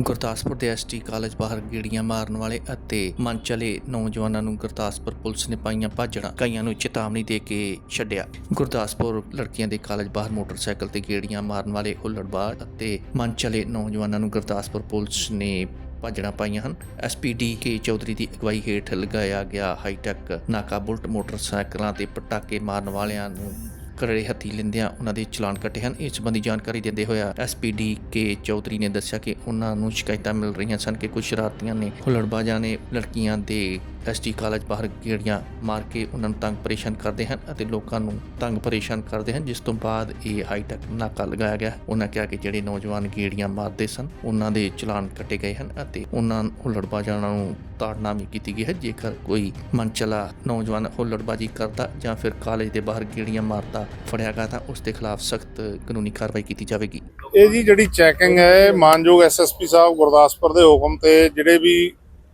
ਗੁਰਦਾਸਪੁਰ ਦੇ ST college ਬਾਹਰ ਗੇੜੀਆਂ ਮਾਰਨ ਵਾਲੇ ਅਤੇ ਮਨ ਚਲੇ ਨੌਜਵਾਨਾਂ ਨੂੰ ਗੁਰਦਾਸਪੁਰ ਪੁਲਿਸ ਨੇ ਪਾਈਆਂ ਭਾਜੜਾਂ, ਕਈਆਂ ਨੂੰ ਚੇਤਾਵਨੀ ਦੇ ਕੇ ਛੱਡਿਆ। ਗੁਰਦਾਸਪੁਰ ਲੜਕੀਆਂ ਦੇ ਕਾਲਜ ਬਾਹਰ ਮੋਟਰਸਾਈਕਲ ਤੇ ਗੇੜੀਆਂ ਮਾਰਨ ਵਾਲੇ ਹੁੱਲੜਬਾਜ਼ ਅਤੇ ਮਨ ਚਲੇ ਨੌਜਵਾਨਾਂ ਨੂੰ ਗੁਰਦਾਸਪੁਰ ਪੁਲਿਸ ਨੇ ਭਾਜੜਾਂ ਪਾਈਆਂ ਹਨ। ਐਸਪੀਡੀ ਕੇ ਚੌਧਰੀ ਦੀ ਅਗਵਾਈ ਹੇਠ ਲਗਾਇਆ ਗਿਆ ਹਾਈਟੈਕ ਨਾਕਾ ਬੁਲਟ ਮੋਟਰਸਾਈਕਲਾਂ ਤੇ ਪਟਾਕੇ ਮਾਰਨ ਵਾਲਿਆਂ ਨੂੰ ਕਰੜੇ ਹੱਥੀ ਲੈਂਦਿਆਂ ਉਹਨਾਂ ਦੇ ਚਲਾਨ ਕੱਟੇ ਹਨ। ਇਸ ਸੰਬੰਧੀ ਜਾਣਕਾਰੀ ਦਿੰਦੇ ਹੋਇਆ ਐਸਪੀਡੀ ਕੇ ਚੌਧਰੀ ਨੇ ਦੱਸਿਆ ਕਿ ਉਹਨਾਂ ਨੂੰ ਸ਼ਿਕਾਇਤਾਂ ਮਿਲ ਰਹੀਆਂ ਸਨ ਕਿ ਕੁਝ ਸ਼ਰਾਰਤੀਆਂ ਨੇ ਹੁੱਲੜਬਾਜ਼ਾਂ ਨੇ ਲੜਕੀਆਂ ਦੇ ਐਸਟੀ ਕਾਲਜ ਬਾਹਰ ਗੇੜੀਆਂ ਮਾਰ ਕੇ ਉਹਨਾਂ ਨੂੰ ਤੰਗ ਪਰੇਸ਼ਾਨ ਕਰਦੇ ਹਨ ਅਤੇ ਲੋਕਾਂ ਨੂੰ ਤੰਗ ਪਰੇਸ਼ਾਨ ਕਰਦੇ ਹਨ, ਜਿਸ ਤੋਂ ਬਾਅਦ ਇਹ ਹਾਈਟੈਕ ਨਾਕਾ ਲਗਾਇਆ ਗਿਆ। ਉਹਨਾਂ ਕਿਹਾ ਕਿ ਜਿਹੜੇ ਨੌਜਵਾਨ ਗੇੜੀਆਂ ਮਾਰਦੇ ਸਨ, ਉਹਨਾਂ ਦੇ ਚਲਾਨ ਕੱਟੇ ਗਏ ਹਨ ਅਤੇ ਉਹਨਾਂ ਹੁੱਲੜਬਾਜ਼ਾਂ ਨੂੰ ਤਾੜਨਾ ਵੀ ਕੀਤੀ ਗਈ ਹੈ। ਜੇਕਰ ਕੋਈ ਮਨਚਲਾ ਨੌਜਵਾਨ ਹੁੱਲੜਬਾਜੀ ਕਰਦਾ ਜਾਂ ਫਿਰ ਕਾਲਜ ਦੇ ਬਾਹਰ ਗੇੜੀਆਂ ਮਾਰਦਾ ਫੜਿਆ ਗਿਆ, ਤਾਂ ਉਸ ਦੇ ਖਿਲਾਫ ਸਖਤ ਕਾਨੂੰਨੀ ਕਾਰਵਾਈ ਕੀਤੀ ਜਾਵੇਗੀ। ਇਹ ਜੀ ਜਿਹੜੀ ਚੈਕਿੰਗ ਹੈ, ਮਾਨਯੋਗ ਐਸਐਸਪੀ ਸਾਹਿਬ ਗੁਰਦਾਸਪੁਰ ਦੇ ਹੁਕਮ ਤੇ, ਜਿਹੜੇ ਵੀ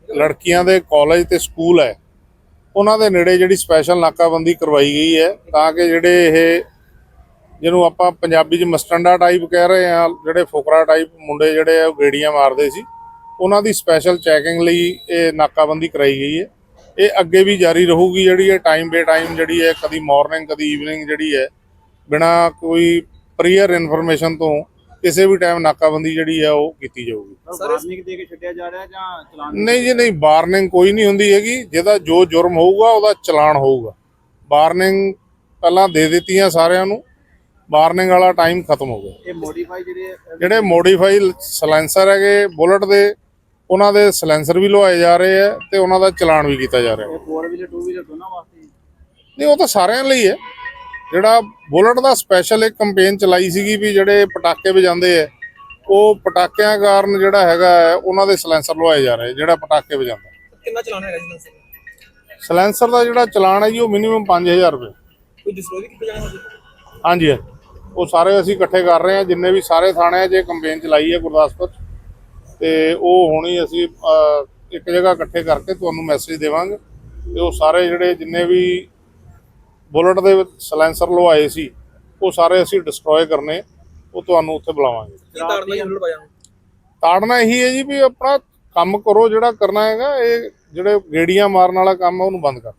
ਲੜਕੀਆਂ ਦੇ ਕਾਲਜ ਤੇ ਸਕੂਲ ਹੈ, ਉਹਨਾਂ ਦੇ ਨੇੜੇ ਜਿਹੜੀ ਸਪੈਸ਼ਲ ਨਾਕਾਬੰਦੀ ਕਰਵਾਈ ਗਈ ਹੈ ਤਾਂ ਕਿ ਜਿਹੜੇ ਇਹ ਜਿਹਨੂੰ ਆਪਾਂ ਪੰਜਾਬੀ 'ਚ ਮਸਟੰਡਾ ਟਾਈਪ ਕਹਿ ਰਹੇ ਆ ਜਿਹੜੇ ਫੁਕਰਾ ਟਾਈਪ ਮੁੰਡੇ ਜਿਹੜੇ ਆ, ਉਹ ਗੇੜੀਆਂ ਮਾਰਦੇ ਸੀ। ਉਹਨਾਂ ਦੀ ਸਪੈਸ਼ਲ ਚੈਕਿੰਗ ਲਈ ਇਹ ਨਾਕਾਬੰਦੀ ਕਰਾਈ ਗਈ ਹੈ। ਇਹ ਅੱਗੇ ਵੀ ਜਾਰੀ ਰਹੂਗੀ ਜਿਹੜੀ ਇਹ ਟਾਈਮ ਬੇ ਟਾਈਮ ਜਿਹੜੀ ਹੈ, ਕਦੀ ਮਾਰਨਿੰਗ ਕਦੀ ਈਵਨਿੰਗ ਜਿਹੜੀ ਹੈ, ਬਿਨਾ ਕੋਈ ਪ੍ਰੀਅਰ ਇਨਫੋਰਮੇਸ਼ਨ ਤੋਂ ਕਿਸੇ ਵੀ ਟਾਈਮ ਨਾਕਾਬੰਦੀ ਜਿਹੜੀ ਹੈ ਉਹ ਕੀਤੀ ਜਾਊਗੀ। ਵਾਰਨਿੰਗ ਦੇ ਕੇ ਛੱਡਿਆ ਜਾ ਰਿਹਾ ਜਾਂ ਚਲਾਨ ਨਹੀਂ ਜੀ ਨਹੀਂ ਵਾਰਨਿੰਗ ਕੋਈ ਨਹੀਂ ਹੁੰਦੀ ਹੈਗੀ। ਜਿਹਦਾ ਜੋ ਜੁਰਮ ਹੋਊਗਾ ਉਹਦਾ ਚਲਾਨ ਹੋਊਗਾ। ਵਾਰਨਿੰਗ ਪਹਿਲਾਂ ਦੇ ਦਿੱਤੀਆਂ ਸਾਰਿਆਂ ਨੂੰ। ਵਾਰਨਿੰਗ ਵਾਲਾ ਟਾਈਮ ਖਤਮ ਹੋ ਗਿਆ। ਇਹ ਮੋਡੀਫਾਈ ਜਿਹੜੇ ਜਿਹੜੇ ਮੋਡੀਫਾਈ ਸਲੈਂਸਰ ਹੈਗੇ ਬੁਲਟ ਦੇ ਉਹਨਾਂ ਦੇ ਸਲੈਂਸਰ ਵੀ ਲਵਾਏ ਜਾ ਰਹੇ ਆ ਤੇ ਉਹਨਾਂ ਦਾ ਚਲਾਨ ਵੀ ਕੀਤਾ ਜਾ ਰਿਹਾ। ਇਹ 4 ਵੀਲਰ 2 ਵੀਲਰ ਦੋਨਾਂ ਵਾਸਤੇ ਹੀ? ਨਹੀਂ ਉਹ ਤਾਂ ਸਾਰਿਆਂ ਲਈ ਹੈ। ਜਿਹੜਾ ਬੁਲਟ ਦਾ ਸਪੈਸ਼ਲ ਇੱਕ ਕੰਪੇਨ ਚਲਾਈ ਸੀਗੀ ਵੀ ਜਿਹੜੇ ਪਟਾਕੇ ਵਜਾਉਂਦੇ ਆ ਉਹ ਪਟਾਕਿਆਂ ਕਾਰਨ ਜਿਹੜਾ ਹੈਗਾ ਉਹਨਾਂ ਦੇ ਸਲੈਂਸਰ ਲਵਾਏ ਜਾ ਰਹੇ ਜਿਹੜਾ ਪਟਾਕੇ ਵਜਾਉਂਦਾ। ਕਿੰਨਾ ਚਲਾਨ ਹੈਗਾ ਜੀ ਸਲੈਂਸਰ ਦਾ ਜਿਹੜਾ ਚਲਾਨ ਹੈ ਜੀ ਉਹ ਮਿਨੀਮਮ 5000 ਰੁਪਏ। ਕੋਈ ਡਿਸਕਲੋਜ਼ ਕੀਤਾ ਜਾਣਾ ਹੋਵੇ ਹਾਂਜੀ ਹਾਂਜੀ। ਉਹ ਸਾਰੇ ਅਸੀਂ ਇਕੱਠੇ ਕਰ ਰਹੇ ਹਾਂ ਜਿੰਨੇ ਵੀ ਸਾਰੇ ਥਾਣੇ 'ਚ ਕੰਪੇਨ ਚਲਾਈ ਹੈ ਗੁਰਦਾਸਪੁਰ ਤੇ ਉਹ ਹੁਣੀ ਅਸੀਂ ਇੱਕ ਜਗ੍ਹਾ ਇਕੱਠੇ ਕਰਕੇ ਤੁਹਾਨੂੰ ਮੈਸੇਜ ਦੇਵਾਂਗੇ। ਤੇ ਉਹ ਸਾਰੇ ਜਿਹੜੇ ਜਿੰਨੇ ਵੀ ਬੁਲਟ ਦੇ ਸਲੈਂਸਰ ਲਵਾਏ ਸੀ ਉਹ ਸਾਰੇ ਅਸੀਂ ਡਿਸਟਰੋਏ ਕਰਨੇ ਉਹ ਤੁਹਾਨੂੰ ਉੱਥੇ ਬੁਲਾਵਾਂਗੇ। ਕੀ ਤਾੜਨਾ ਇਹੀ ਹੈ ਜੀ ਵੀ ਆਪਣਾ ਕੰਮ ਕਰੋ ਜਿਹੜਾ ਕਰਨਾ ਹੈਗਾ ਇਹ ਜਿਹੜੇ ਗੇੜੀਆਂ ਮਾਰਨ ਵਾਲਾ ਕੰਮ ਉਹਨੂੰ ਬੰਦ ਕਰ।